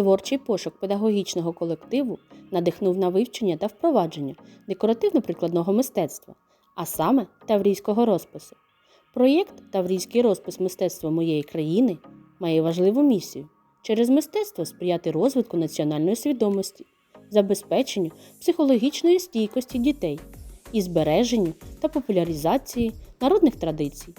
Творчий пошук педагогічного колективу надихнув на вивчення та впровадження декоративно-прикладного мистецтва, а саме таврійського розпису. Проєкт Таврійський розпис мистецтва моєї країни має важливу місію через мистецтво сприяти розвитку національної свідомості, забезпеченню психологічної стійкості дітей і збереженню та популяризації народних традицій.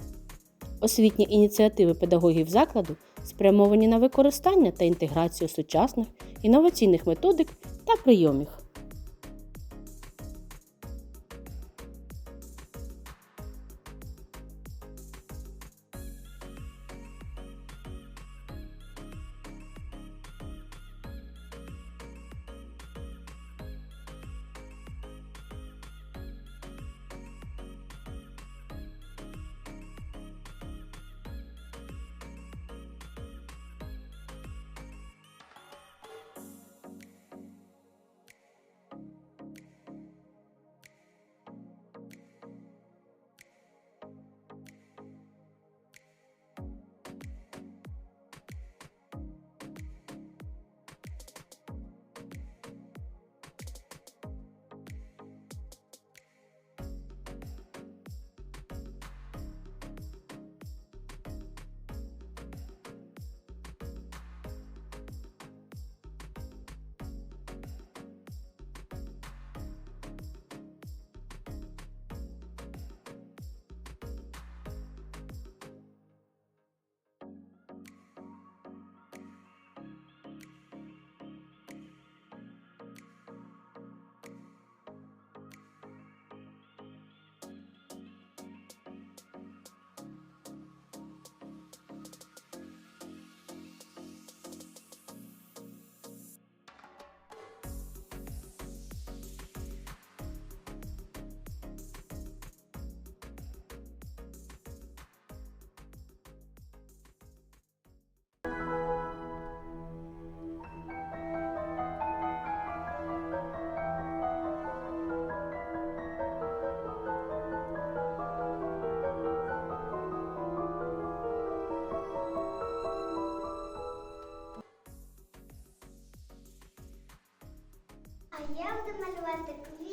Освітні ініціативи педагогів закладу спрямовані на використання та інтеграцію сучасних інноваційних методик та прийомів. Буду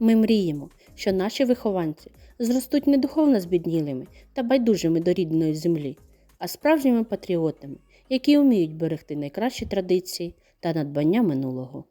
Ми мріємо, що наші вихованці зростуть не духовно збіднілими та байдужими до рідної землі, а справжніми патріотами, які вміють берегти найкращі традиції та надбання минулого.